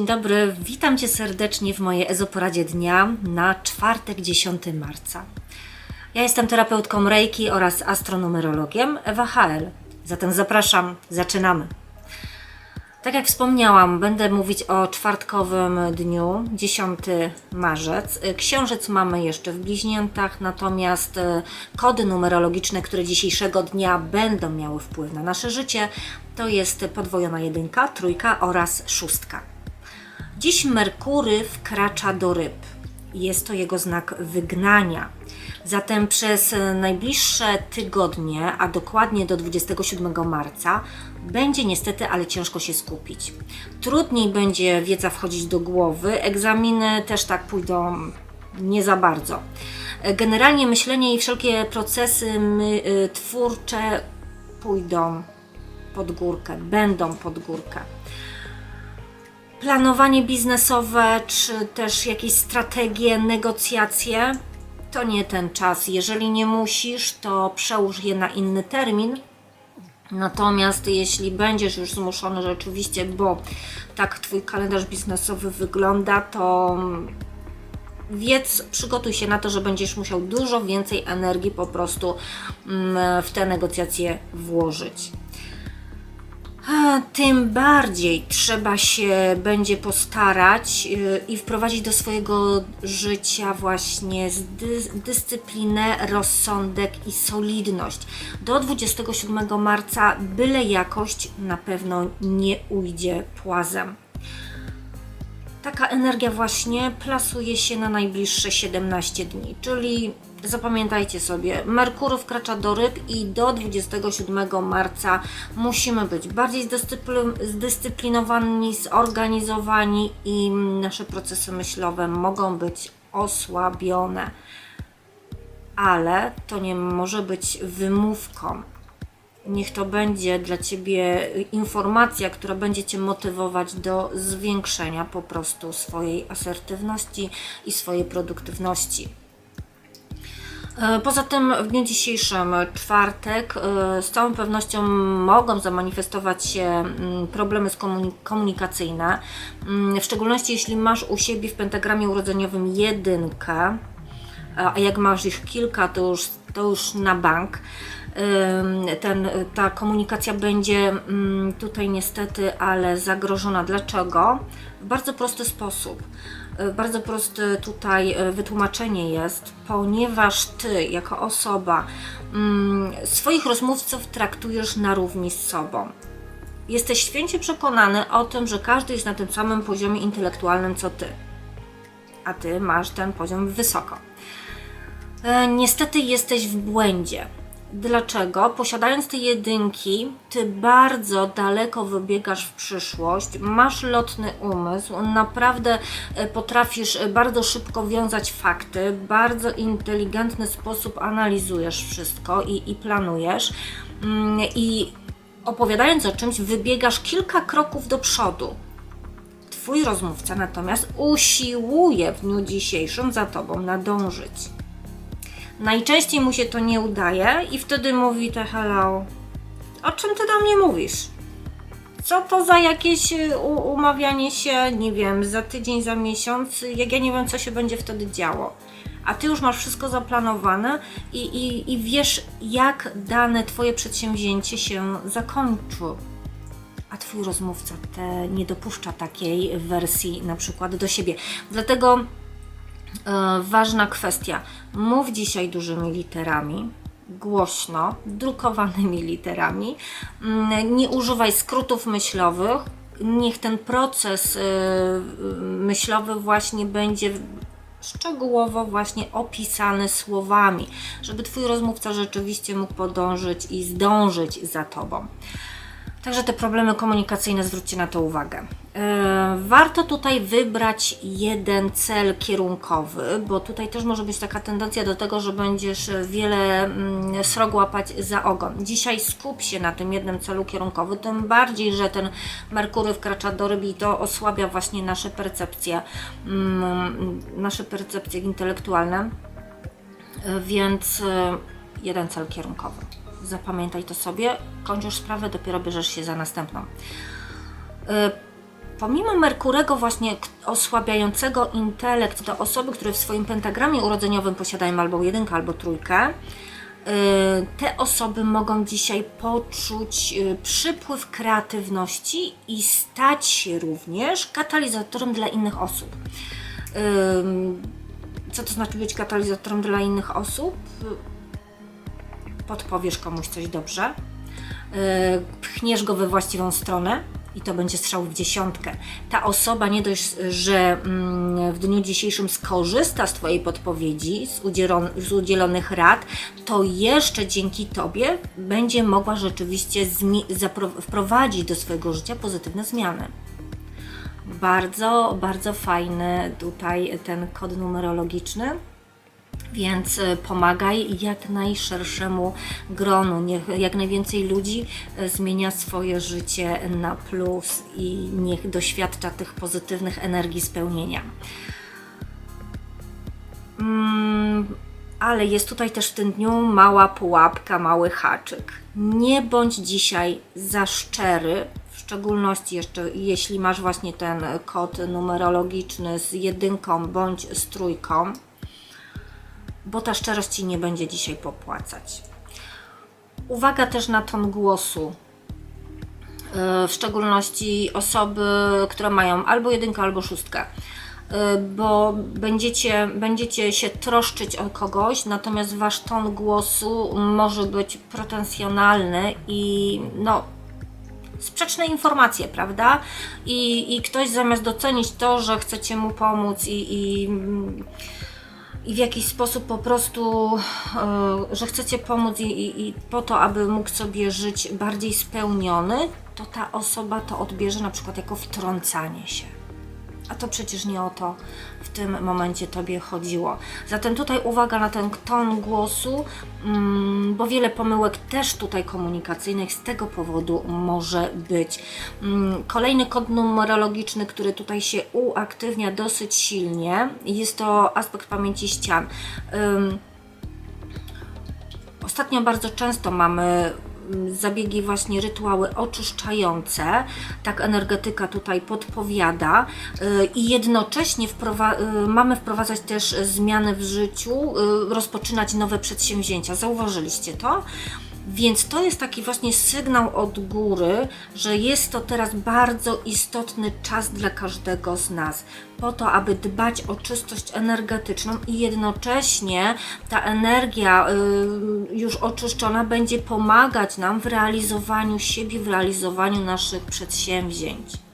Dzień dobry, witam Cię serdecznie w mojej ezoporadzie dnia na czwartek 10 marca. Ja jestem terapeutką Reiki oraz astronumerologiem Ewa HL. Zatem zapraszam, zaczynamy. Tak jak wspomniałam, będę mówić o czwartkowym dniu, 10 marzec. Księżyc mamy jeszcze w bliźniętach, natomiast e, kody numerologiczne, które dzisiejszego dnia będą miały wpływ na nasze życie, to jest podwojona jedynka, trójka oraz szóstka. Dziś Merkury wkracza do ryb. Jest to jego znak wygnania. Zatem przez najbliższe tygodnie, a dokładnie do 27 marca, będzie niestety, ale ciężko się skupić. Trudniej będzie wiedza wchodzić do głowy, egzaminy też tak pójdą nie za bardzo. Generalnie myślenie i wszelkie procesy my, y, twórcze pójdą pod górkę, będą pod górkę planowanie biznesowe, czy też jakieś strategie, negocjacje, to nie ten czas. Jeżeli nie musisz, to przełóż je na inny termin. Natomiast jeśli będziesz już zmuszony rzeczywiście, bo tak Twój kalendarz biznesowy wygląda, to wiedz, przygotuj się na to, że będziesz musiał dużo więcej energii po prostu mm, w te negocjacje włożyć tym bardziej trzeba się będzie postarać y, i wprowadzić do swojego życia właśnie dyscyplinę, rozsądek i solidność. Do 27 marca byle jakość na pewno nie ujdzie płazem. Taka energia właśnie plasuje się na najbliższe 17 dni, czyli Zapamiętajcie sobie, Merkur wkracza do ryb i do 27 marca musimy być bardziej zdyscyplinowani, zorganizowani i nasze procesy myślowe mogą być osłabione. Ale to nie może być wymówką. Niech to będzie dla Ciebie informacja, która będzie Cię motywować do zwiększenia po prostu swojej asertywności i swojej produktywności. E, poza tym w dniu dzisiejszym, czwartek, e, z całą pewnością mogą zamanifestować się mm, problemy komunikacyjne, mm, w szczególności jeśli masz u siebie w pentagramie urodzeniowym jedynkę, a jak masz ich kilka, to już, to już na bank. Ten, ta komunikacja będzie mm, tutaj niestety, ale zagrożona. Dlaczego? W bardzo prosty sposób E, bardzo proste tutaj e, wytłumaczenie jest, ponieważ Ty, jako osoba, mm, swoich rozmówców traktujesz na równi z sobą. Jesteś święcie przekonany o tym, że każdy jest na tym samym poziomie intelektualnym co Ty, a Ty masz ten poziom wysoko. E, niestety jesteś w błędzie Dlaczego? Posiadając te jedynki, ty bardzo daleko wybiegasz w przyszłość, masz lotny umysł, naprawdę e, potrafisz e, bardzo szybko wiązać fakty, bardzo inteligentny sposób analizujesz wszystko i, i planujesz. Mm, I opowiadając o czymś, wybiegasz kilka kroków do przodu. Twój rozmówca natomiast usiłuje w dniu dzisiejszym za tobą nadążyć. Najczęściej mu się to nie udaje i wtedy mówi te hello. O czym ty do mnie mówisz? Co to za jakieś y, umawianie się, nie wiem, za tydzień, za miesiąc, jak ja nie wiem, co się będzie wtedy działo. A ty już masz wszystko zaplanowane i, i, i wiesz, jak dane twoje przedsięwzięcie się zakończy. A twój rozmówca te nie dopuszcza takiej wersji na przykład do siebie. Dlatego ważna kwestia. Mów dzisiaj dużymi literami, głośno, drukowanymi literami. Mm, nie używaj skrótów myślowych. Niech ten proces e, myślowy właśnie będzie szczegółowo właśnie opisany słowami, żeby Twój rozmówca rzeczywiście mógł podążyć i zdążyć za Tobą. Także te problemy komunikacyjne, zwróćcie na to uwagę. E, warto tutaj wybrać jeden cel kierunkowy, bo tutaj też może być taka tendencja do tego, że będziesz wiele mm, srog łapać za ogon. Dzisiaj skup się na tym jednym celu kierunkowym, tym bardziej, że ten Merkury wkracza do ryb i to osłabia właśnie nasze percepcje, mm, nasze percepcje intelektualne, e, więc e, jeden cel kierunkowy zapamiętaj to sobie, kończysz sprawę, dopiero bierzesz się za następną. Y, pomimo Merkurego właśnie osłabiającego intelekt do osoby, które w swoim pentagramie urodzeniowym posiadają albo jedynkę, albo trójkę, y, te osoby mogą dzisiaj poczuć y, przypływ kreatywności i stać się również katalizatorem dla innych osób. Co to znaczy być katalizatorem dla innych osób? Podpowiesz komuś coś dobrze, yy, pchniesz go we właściwą stronę i to będzie strzał w dziesiątkę. Ta osoba nie dość, że mm, w dniu dzisiejszym skorzysta z Twojej podpowiedzi, z, udzielon, z udzielonych rad, to jeszcze dzięki Tobie będzie mogła rzeczywiście wprowadzić do swojego życia pozytywne zmiany. Bardzo, bardzo fajny tutaj ten kod numerologiczny. Więc y, pomagaj jak najszerszemu gronu. Niech jak najwięcej ludzi y, zmienia swoje życie na plus i niech doświadcza tych pozytywnych energii spełnienia. Mm, ale jest tutaj też w tym dniu mała pułapka, mały haczyk. Nie bądź dzisiaj za szczery, w szczególności jeszcze jeśli masz właśnie ten kod numerologiczny z jedynką bądź z trójką bo ta szczerość Ci nie będzie dzisiaj popłacać. Uwaga też na ton głosu. Yy, W szczególności osoby, które mają albo jedynkę, albo szóstkę. Yy, Bo będziecie, będziecie się troszczyć o kogoś, natomiast wasz ton głosu może być pretensjonalny i no, sprzeczne informacje, prawda? I, I ktoś zamiast docenić to, że chcecie mu pomóc i, i i w jakiś sposób po prostu, e, że chcecie pomóc i, i, i po to, aby mógł sobie żyć bardziej spełniony, to ta osoba to odbierze na przykład jako wtrącanie się. A to przecież nie o to w tym momencie Tobie chodziło. Zatem tutaj uwaga na ten ton głosu, mm, bo wiele pomyłek też tutaj komunikacyjnych z tego powodu może być. Mm, Kolejny kod numerologiczny, który tutaj się uaktywnia dosyć silnie, jest to aspekt pamięci ścian. Ostatnio bardzo często mamy zabiegi właśnie rytuały oczyszczające, tak energetyka tutaj podpowiada y, i jednocześnie wprowa- y, mamy wprowadzać też zmiany w życiu, y, rozpoczynać nowe przedsięwzięcia. Zauważyliście to? Więc to jest taki właśnie sygnał od góry, że jest to teraz bardzo istotny czas dla każdego z nas, po to, aby dbać o czystość energetyczną i jednocześnie ta energia y, już oczyszczona będzie pomagać nam w realizowaniu siebie, w realizowaniu naszych przedsięwzięć.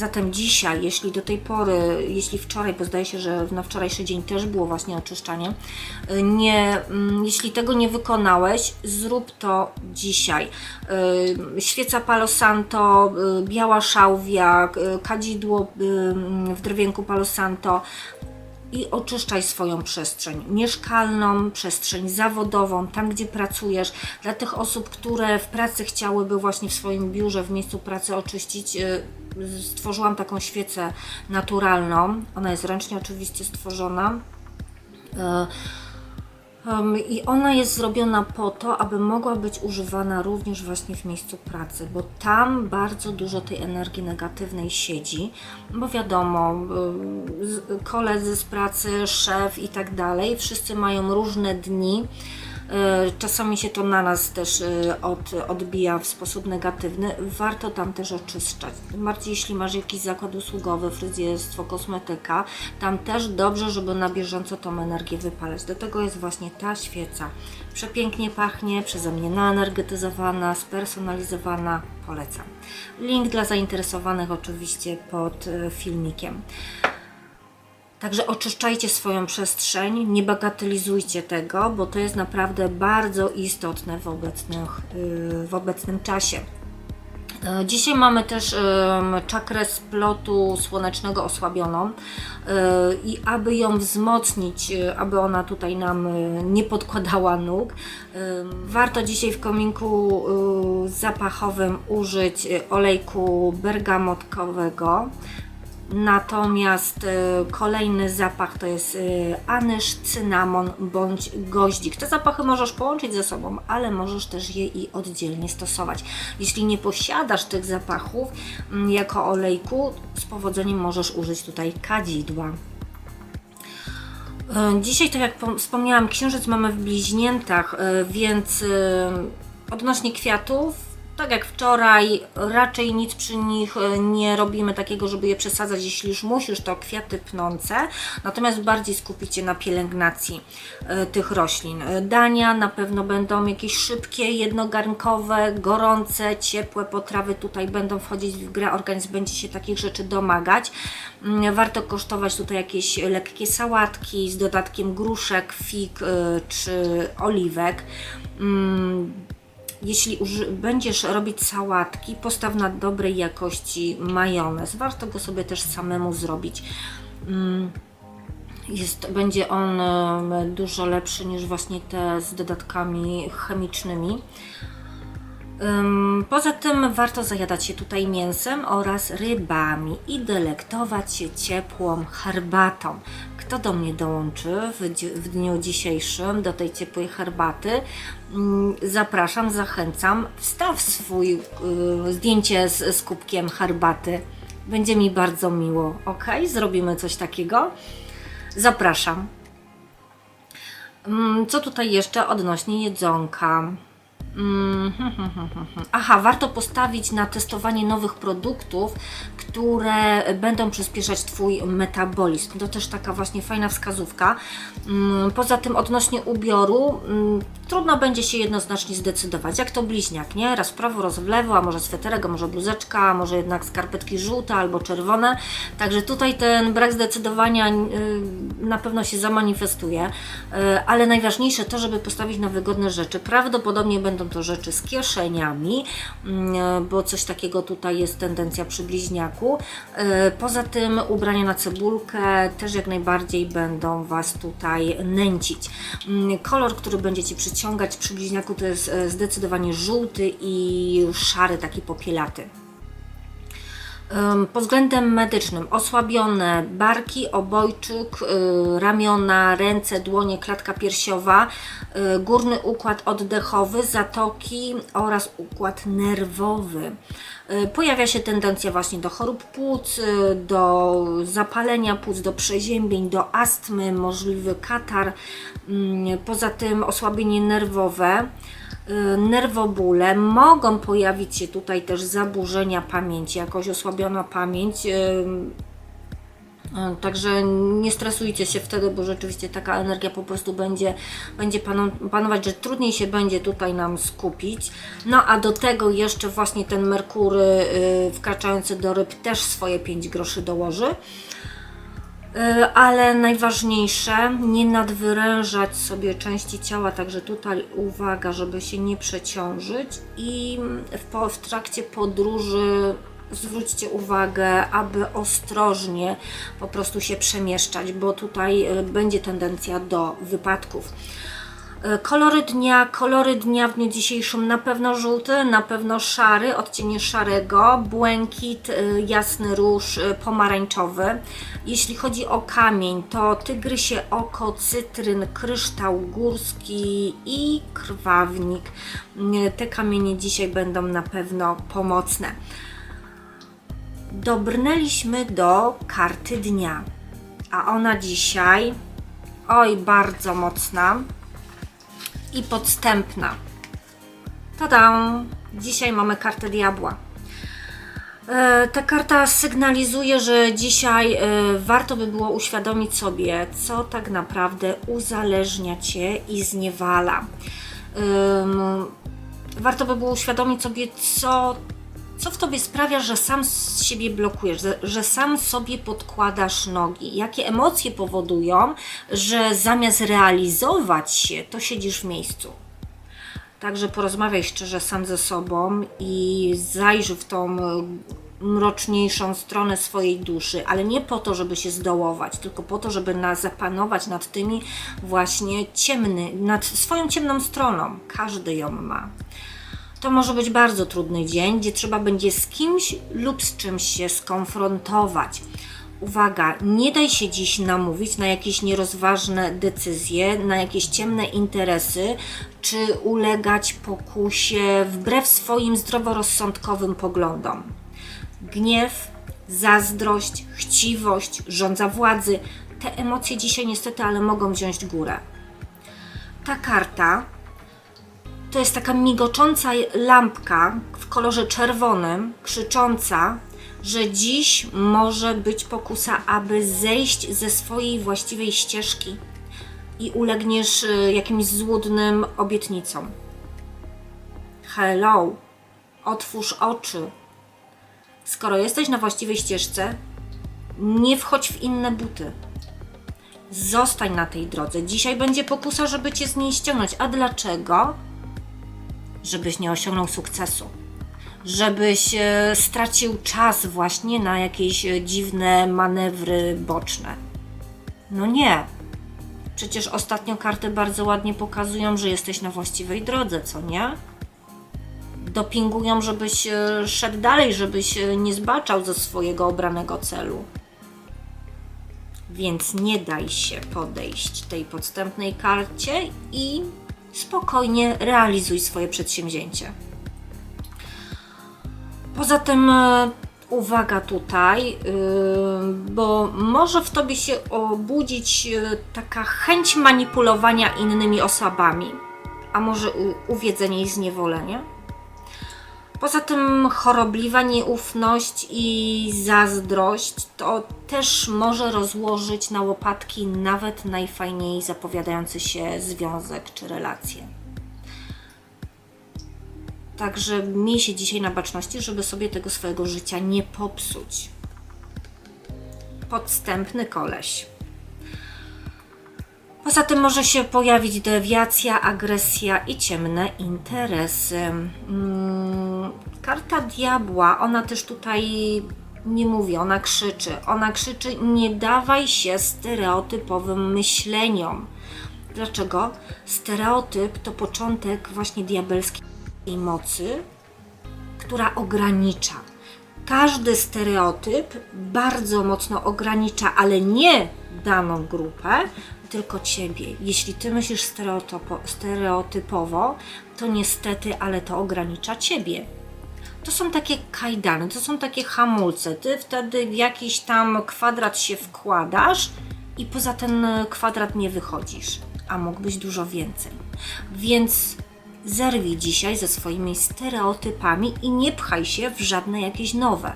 Zatem dzisiaj, jeśli do tej pory, jeśli wczoraj, bo zdaje się, że na wczorajszy dzień też było właśnie oczyszczanie, y, nie, mm, jeśli tego nie wykonałeś, zrób to dzisiaj. Y, Świeca Palo Santo, y, biała szałwia, kadzidło mm, w drewienku Palo Santo, i oczyszczaj swoją przestrzeń mieszkalną, przestrzeń zawodową, tam gdzie pracujesz. Dla tych osób, które w pracy chciałyby właśnie w swoim biurze, w miejscu pracy oczyścić, y, stworzyłam taką świecę naturalną. Ona jest ręcznie oczywiście stworzona. Um, I ona jest zrobiona po to, aby mogła być używana również właśnie w miejscu pracy, bo tam bardzo dużo tej energii negatywnej siedzi, bo wiadomo, koledzy z pracy, szef i tak dalej, wszyscy mają różne dni. Y, Czasami się to na nas też y, od, odbija w sposób negatywny. Warto tam też oczyszczać. Tym bardziej jeśli masz jakiś zakład usługowy, fryzjerstwo, kosmetyka, tam też dobrze, żeby na bieżąco tą energię wypalać. Do tego jest właśnie ta świeca. Przepięknie pachnie, przeze mnie naenergetyzowana, spersonalizowana. Polecam. Link dla zainteresowanych oczywiście pod y, filmikiem. Także oczyszczajcie swoją przestrzeń, nie bagatelizujcie tego, bo to jest naprawdę bardzo istotne w, obecnych, yy, w obecnym czasie. E, Dzisiaj mamy też czakrę splotu słonecznego osłabioną e, i aby ją wzmocnić, e, aby ona tutaj nam nie podkładała nóg, warto dzisiaj w kominku zapachowym użyć olejku bergamotkowego Natomiast e, kolejny zapach to jest e, anyż, cynamon bądź goździk. Te zapachy możesz połączyć ze sobą, ale możesz też je i oddzielnie stosować. Jeśli nie posiadasz tych zapachów mm, jako olejku, z powodzeniem możesz użyć tutaj kadzidła. E, Dzisiaj, tak jak pom- wspomniałam, księżyc mamy w bliźniętach, więc odnośnie kwiatów, tak jak wczoraj, raczej nic przy nich e, nie robimy takiego, żeby je przesadzać. Jeśli już musisz, to kwiaty pnące, natomiast bardziej skupicie na pielęgnacji e, tych roślin. E, Dania na pewno będą jakieś szybkie, jednogarnkowe, gorące, ciepłe potrawy tutaj będą wchodzić w grę. Organizm będzie się takich rzeczy domagać. Mm, Warto kosztować tutaj jakieś lekkie sałatki z dodatkiem gruszek, fig czy oliwek. Jeśli będziesz robić sałatki, postaw na dobrej jakości majonez. Warto go sobie też samemu zrobić. Mm, Jest, będzie on dużo lepszy niż właśnie te z dodatkami chemicznymi. Poza tym warto zajadać się tutaj mięsem oraz rybami i delektować się ciepłą herbatą. Kto do mnie dołączy w, dniu dzisiejszym do tej ciepłej herbaty? Ym, Zapraszam, zachęcam. Wstaw swój y, zdjęcie z, z kubkiem herbaty. Będzie mi bardzo miło. Ok, zrobimy coś takiego. Zapraszam. Mm, Co tutaj jeszcze odnośnie jedzonka? Mm, hmm, hmm, hmm, hmm, hmm. Aha, warto postawić na testowanie nowych produktów, które będą przyspieszać Twój metabolizm. To też taka właśnie fajna wskazówka. Mm, Poza tym odnośnie ubioru, mm, trudno będzie się jednoznacznie zdecydować. Jak to bliźniak, nie? Raz w prawo, raz w lewo, a może sweterek, a może bluzeczka, a może jednak skarpetki żółte albo czerwone. Także tutaj ten brak zdecydowania y, na pewno się zamanifestuje, y, ale najważniejsze to, żeby postawić na wygodne rzeczy. Prawdopodobnie będą to rzeczy z kieszeniami, mm, bo coś takiego tutaj jest tendencja przy bliźniaku. Y, Poza tym ubrania na cebulkę też jak najbardziej będą Was tutaj nęcić. Mm, Kolor, który będzie Ci przyciągać przy bliźniaku to jest e, zdecydowanie żółty i szary, taki popielaty. Pod względem medycznym osłabione barki, obojczyk, y, ramiona, ręce, dłonie, klatka piersiowa, y, górny układ oddechowy, zatoki oraz układ nerwowy. Y, Pojawia się tendencja właśnie do chorób płuc, do zapalenia płuc, do przeziębień, do astmy, możliwy katar. Mm, Poza tym osłabienie nerwowe nerwobóle, mogą pojawić się tutaj też zaburzenia pamięci, jakoś osłabiona pamięć. y, y, Także nie stresujcie się wtedy, bo rzeczywiście taka energia po prostu będzie, będzie panować, że trudniej się będzie tutaj nam skupić. No a do tego jeszcze właśnie ten Merkury y, wkraczający do ryb też swoje 5 groszy dołoży. Y, Ale najważniejsze, nie nadwyrężać sobie części ciała, także tutaj uwaga, żeby się nie przeciążyć i w, w trakcie podróży zwróćcie uwagę, aby ostrożnie po prostu się przemieszczać, bo tutaj y, będzie tendencja do wypadków. E, Kolory dnia, kolory dnia w dniu dzisiejszym na pewno żółty, na pewno szary, odcienie szarego, błękit, y, jasny róż, y, pomarańczowy. Jeśli chodzi o kamień, to tygrysie oko, cytryn, kryształ górski i krwawnik. Te kamienie dzisiaj będą na pewno pomocne. Dobrnęliśmy do karty dnia, a ona dzisiaj, oj, bardzo mocna i podstępna. Tada! Dzisiaj mamy kartę diabła. E, Ta karta sygnalizuje, że dzisiaj e, warto by było uświadomić sobie, co tak naprawdę uzależnia cię i zniewala. Warto by było uświadomić sobie, co, co w tobie sprawia, że sam siebie blokujesz, że, sam sobie podkładasz nogi. Jakie emocje powodują, że zamiast realizować się, to siedzisz w miejscu. Także porozmawiaj szczerze sam ze sobą i zajrzyj w tą mroczniejszą stronę swojej duszy, ale nie po to, żeby się zdołować, tylko po to, żeby na, zapanować nad tymi właśnie ciemny, nad swoją ciemną stroną. Każdy ją ma. To może być bardzo trudny dzień, gdzie trzeba będzie z kimś lub z czymś się skonfrontować. uwaga, nie daj się dziś namówić na jakieś nierozważne decyzje, na jakieś ciemne interesy, czy ulegać pokusie wbrew swoim zdroworozsądkowym poglądom. Gniew, zazdrość, chciwość, rządza władzy te emocje dzisiaj niestety, ale mogą wziąć górę. Ta karta to jest taka migocząca lampka w kolorze czerwonym, krzycząca, że dziś może być pokusa, aby zejść ze swojej właściwej ścieżki i ulegniesz y, jakimś złudnym obietnicom. Hello, otwórz oczy. Skoro jesteś na właściwej ścieżce, nie wchodź w inne buty. Zostań na tej drodze. Dzisiaj będzie pokusa, żeby cię z niej ściągnąć. A dlaczego? Żebyś nie osiągnął sukcesu. Żebyś e, stracił czas właśnie na jakieś e, dziwne manewry boczne. No nie. Przecież ostatnio karty bardzo ładnie pokazują, że jesteś na właściwej drodze, co nie? Dopingują, żebyś e, szedł dalej, żebyś nie zbaczał ze swojego obranego celu. Więc nie daj się podejść tej podstępnej karcie i spokojnie realizuj swoje przedsięwzięcie. Poza tym e, uwaga tutaj, yy, bo może w tobie się obudzić yy, taka chęć manipulowania innymi osobami, a może uwiedzenie i zniewolenie. Poza tym chorobliwa nieufność i zazdrość to też może rozłożyć na łopatki nawet najfajniej zapowiadający się związek czy relacje. Także miej się dzisiaj na baczności, żeby sobie tego swojego życia nie popsuć. Podstępny koleś. Poza tym może się pojawić dewiacja, agresja i ciemne interesy. Mm, karta diabła, ona też tutaj nie mówi, ona krzyczy. Ona krzyczy: nie dawaj się stereotypowym myśleniom. Dlaczego? Stereotyp to początek właśnie diabelskiej mocy, która ogranicza. Każdy stereotyp bardzo mocno ogranicza, ale nie daną grupę, tylko ciebie. Jeśli ty myślisz stereotypo, stereotypowo, to niestety, ale to ogranicza ciebie. To są takie kajdany, to są takie hamulce. Ty wtedy w jakiś tam kwadrat się wkładasz i poza ten kwadrat nie wychodzisz, a mógłbyś dużo więcej. Więc zerwij dzisiaj ze swoimi stereotypami i nie pchaj się w żadne jakieś nowe.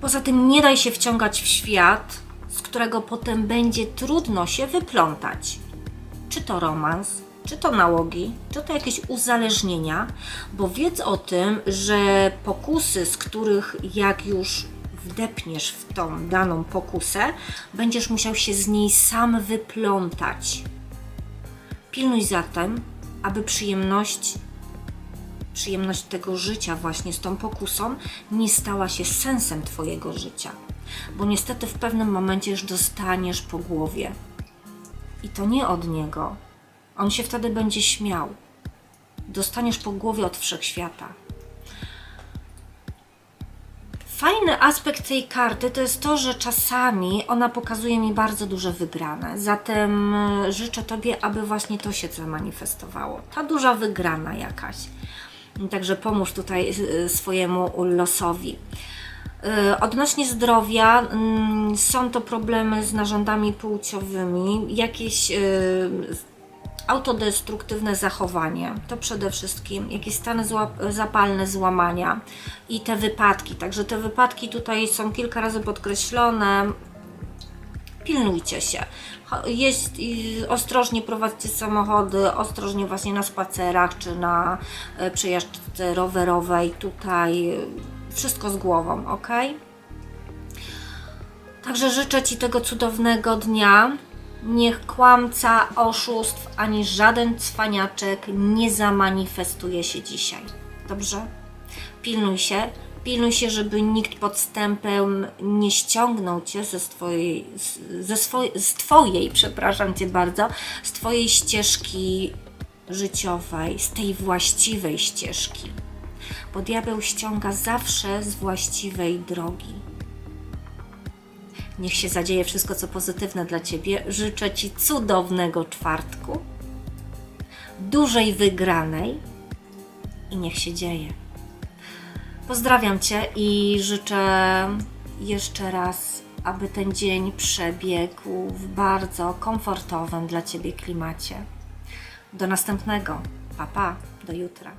Poza tym nie daj się wciągać w świat, z którego potem będzie trudno się wyplątać. Czy to romans, czy to nałogi, czy to jakieś uzależnienia, bo wiedz o tym, że pokusy, z których jak już wdepniesz w tą daną pokusę, będziesz musiał się z niej sam wyplątać. Pilnuj zatem, aby przyjemność, przyjemność tego życia właśnie z tą pokusą nie stała się sensem Twojego życia. Bo niestety w pewnym momencie już dostaniesz po głowie. I to nie od niego. On się wtedy będzie śmiał. Dostaniesz po głowie od wszechświata. Fajny aspekt tej karty to jest to, że czasami ona pokazuje mi bardzo duże wygrane. Zatem e, życzę Tobie, aby właśnie to się zamanifestowało. Ta duża wygrana jakaś. Także pomóż tutaj e, swojemu losowi. E, Odnośnie zdrowia, mm, są to problemy z narządami płciowymi, jakieś autodestruktywne zachowanie, to przede wszystkim jakieś stany zła, zapalne, złamania i te wypadki. Także te wypadki tutaj są kilka razy podkreślone. Pilnujcie się. I ostrożnie prowadźcie samochody, ostrożnie właśnie na spacerach czy na e, przejażdżce rowerowej. Tutaj e, wszystko z głową, ok? Także życzę Ci tego cudownego dnia. Niech kłamca, oszustw ani żaden cwaniaczek nie zamanifestuje się dzisiaj. Dobrze? Pilnuj się. Pilnuj się, żeby nikt podstępem nie ściągnął Cię ze swojej, ze z Twojej, przepraszam Cię bardzo, z Twojej ścieżki życiowej, z tej właściwej ścieżki. Bo diabeł ściąga zawsze z właściwej drogi Niech się zadzieje wszystko, co pozytywne dla Ciebie. Życzę Ci cudownego czwartku, dużej wygranej i niech się dzieje. Pozdrawiam Cię i życzę jeszcze raz, aby ten dzień przebiegł w bardzo komfortowym dla Ciebie klimacie. Do następnego. Pa, pa. Do jutra.